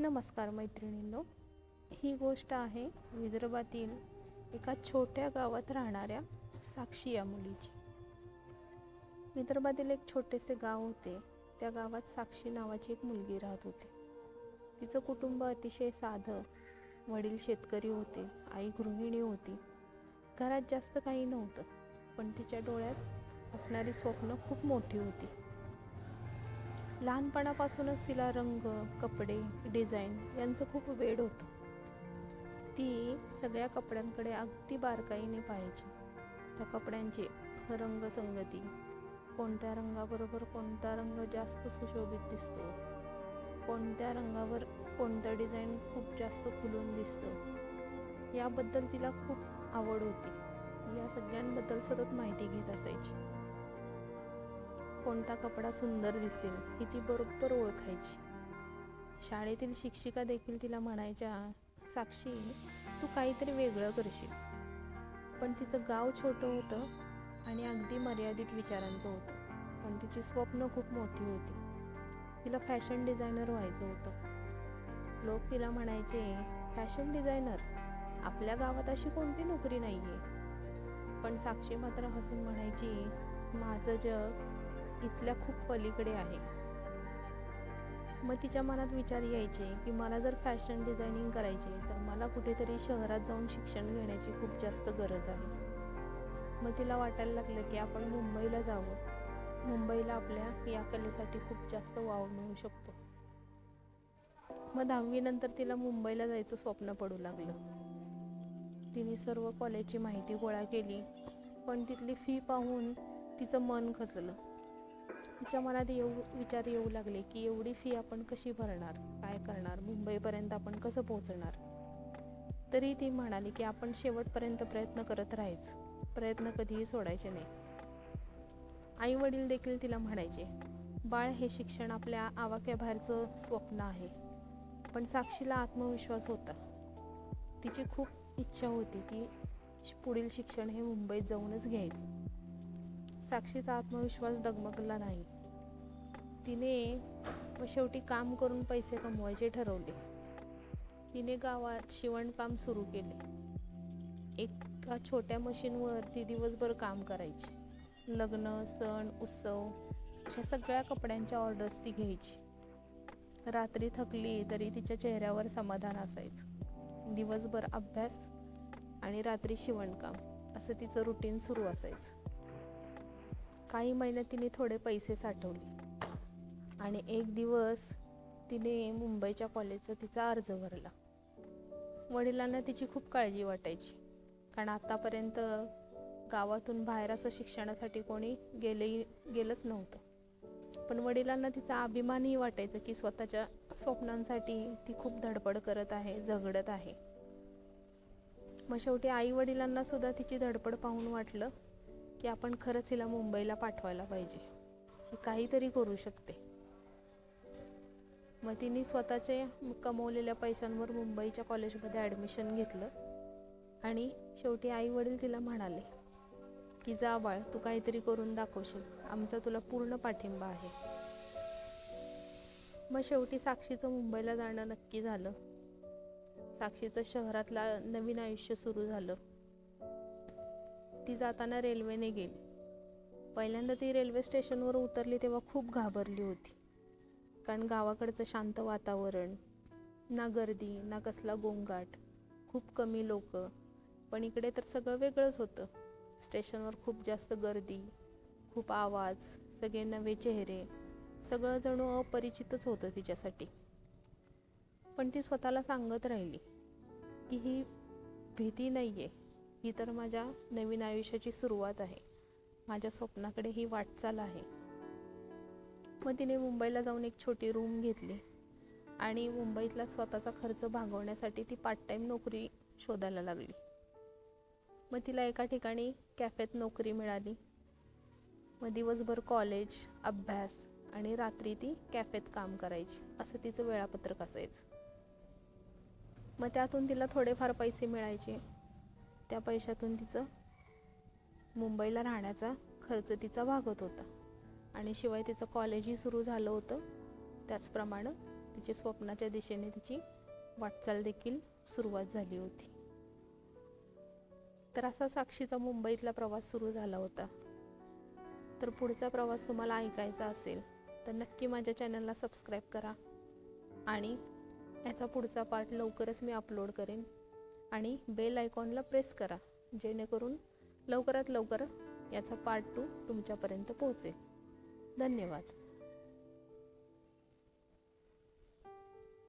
नमस्कार मैत्रिणींनो. ही गोष्ट आहे विदर्भातील एका छोट्या गावात राहणाऱ्या साक्षी या मुलीची. विदर्भातील एक छोटेसे गाव होते. त्या गावात साक्षी नावाची एक मुलगी राहत होती. तिचं कुटुंब अतिशय साधं वडील शेतकरी होते आई गृहिणी होती. घरात जास्त काही नव्हतं पण तिच्या डोळ्यात असणारी स्वप्न खूप मोठी होती. लहानपणापासूनच तिला रंग कपडे डिझाईन यांचं खूप वेड होतं. ती सगळ्या कपड्यांकडे अगदी बारकाईने पाहायची. त्या कपड्यांची रंगसंगती कोणत्या रंगाबरोबर कोणता रंग जास्त सुशोभित दिसतो? कोणत्या रंगावर कोणतं डिझाईन खूप जास्त खुलून दिसतं? याबद्दल तिला खूप आवड होती. या सगळ्यांबद्दल सतत माहिती घेत असायची. कोणता कपडा सुंदर दिसेल ही ती बरोबर ओळखायची. शाळेतील शिक्षिका देखील तिला म्हणायच्या साक्षी तू काहीतरी वेगळं करशील. पण तिचं गाव छोटं होतं आणि अगदी मर्यादित विचारांचं होतं. पण तिची स्वप्न खूप मोठी होती. तिला फॅशन डिझायनर व्हायचं होतं. लोक तिला म्हणायचे फॅशन डिझायनर? आपल्या गावात अशी कोणती नोकरी नाही आहे पण साक्षी मात्र हसून म्हणायची माझं जग इथल्या खूप पलीकडे आहे. मग तिच्या मनात विचार यायचे की मला जर फॅशन डिझायनिंग करायचे तर मला कुठेतरी शहरात जाऊन शिक्षण घेण्याची खूप जास्त गरज आहे. मग तिला वाटायला लागलं की आपण मुंबईला जावं. मुंबईला आपल्या या कलेसाठी खूप जास्त वाव मिळू शकतो. मग दहावीनंतर तिला मुंबईला जायचं स्वप्न पडू लागलं. तिने सर्व कॉलेजची माहिती गोळा केली पण तिथली फी पाहून तिचं मन खचलं. तिच्या मनात येऊ विचार येऊ लागले की एवढी फी आपण कशी भरणार? काय करणार? मुंबईपर्यंत आपण कसं पोहोचणार? तरी ती म्हणाली की आपण शेवटपर्यंत प्रयत्न करत राहायचं. प्रयत्न कधीही सोडायचे नाही. आई वडील देखील तिला म्हणायचे बाळ हे शिक्षण आपल्या आवाक्याबाहेरचं स्वप्न आहे. पण साक्षीला आत्मविश्वास होता. तिची खूप इच्छा होती की पुढील शिक्षण हे मुंबईत जाऊनच घ्यायचं. साक्षीचा आत्मविश्वास डगमगला नाही. तिने व शेवटी काम करून पैसे कमवायचे ठरवले. तिने गावात शिवणकाम सुरू केले. एका छोट्या मशीनवर ती दिवसभर काम करायची. लग्न सण उत्सव अशा सगळ्या कपड्यांच्या ऑर्डर्स ती घ्यायची. रात्री थकली तरी तिच्या चेहऱ्यावर समाधान असायचं. दिवसभर अभ्यास आणि रात्री शिवणकाम असं तिचं रुटीन सुरू असायचं. काही महिने तिने थोडे पैसे साठवले. आणि एक दिवस तिने मुंबईच्या कॉलेजचा तिचा अर्ज भरला. वडिलांना तिची खूप काळजी वाटायची. कारण आत्तापर्यंत गावातून बाहेर असं शिक्षणासाठी कोणी गेले गेलंच नव्हतं. पण वडिलांना तिचा अभिमानही वाटायचं की स्वतःच्या स्वप्नांसाठी ती खूप धडपड करत आहे झगडत आहे. मग शेवटी आई वडिलांना सुद्धा तिची धडपड पाहून वाटलं की आपण खरंच हिला मुंबईला पाठवायला पाहिजे. ही काहीतरी करू शकते. मग तिने स्वतःचे कमवलेल्या पैशांवर मुंबईच्या कॉलेजमध्ये ॲडमिशन घेतलं आणि शेवटी आई वडील तिला म्हणाले की जा बाळ तू काहीतरी करून दाखवशील. आमचा तुला पूर्ण पाठिंबा आहे. मग शेवटी साक्षीचं मुंबईला जाणं नक्की झालं. साक्षीचं शहरातला नवीन आयुष्य सुरू झालं. ती जाताना रेल्वेने गेली. पहिल्यांदा ती रेल्वे स्टेशनवर उतरली तेव्हा खूप घाबरली होती. कारण गावाकडचं शांत वातावरण ना गर्दी ना कसला गोंगाट खूप कमी लोक. पण इकडे तर सगळं वेगळंच होतं. स्टेशनवर खूप जास्त गर्दी खूप आवाज सगळे नवे चेहरे सगळं जणू अपरिचितच होतं तिच्यासाठी. पण ती स्वतःला सांगत राहिली की ही भीती नाही आहे ही तर माझ्या नवीन आयुष्याची सुरुवात आहे. माझ्या स्वप्नाकडे ही वाटचाल आहे. मग तिने मुंबईला जाऊन एक छोटी रूम घेतली आणि मुंबईतला स्वतःचा खर्च भागवण्यासाठी ती पार्ट टाईम नोकरी शोधायला लागली. मग तिला एका ठिकाणी कॅफेत नोकरी मिळाली. मग दिवसभर कॉलेज अभ्यास आणि रात्री ती कॅफेत काम करायची असं तिचं वेळापत्रक असायचं. मग त्यातून तिला थोडेफार पैसे मिळायचे. त्या पैशातून तिचं मुंबईला राहण्याचा खर्च तिचा भागत होता. आणि शिवाय तिचं कॉलेजही सुरू झालं होतं. त्याचप्रमाणे तिच्या स्वप्नाच्या दिशेने तिची वाटचाल देखील सुरुवात झाली होती. तर असा साक्षीचा मुंबईतला प्रवास सुरू झाला होता. तर पुढचा प्रवास तुम्हाला ऐकायचा असेल तर नक्की माझ्या चॅनलला सबस्क्राईब करा. आणि याचा पुढचा पार्ट लवकरच मी अपलोड करेन. आणि बेल आयकॉनला प्रेस करा जेणेकरून लवकरात लवकर याचा पार्ट टू तुमच्यापर्यंत पोहोचेल. धन्यवाद.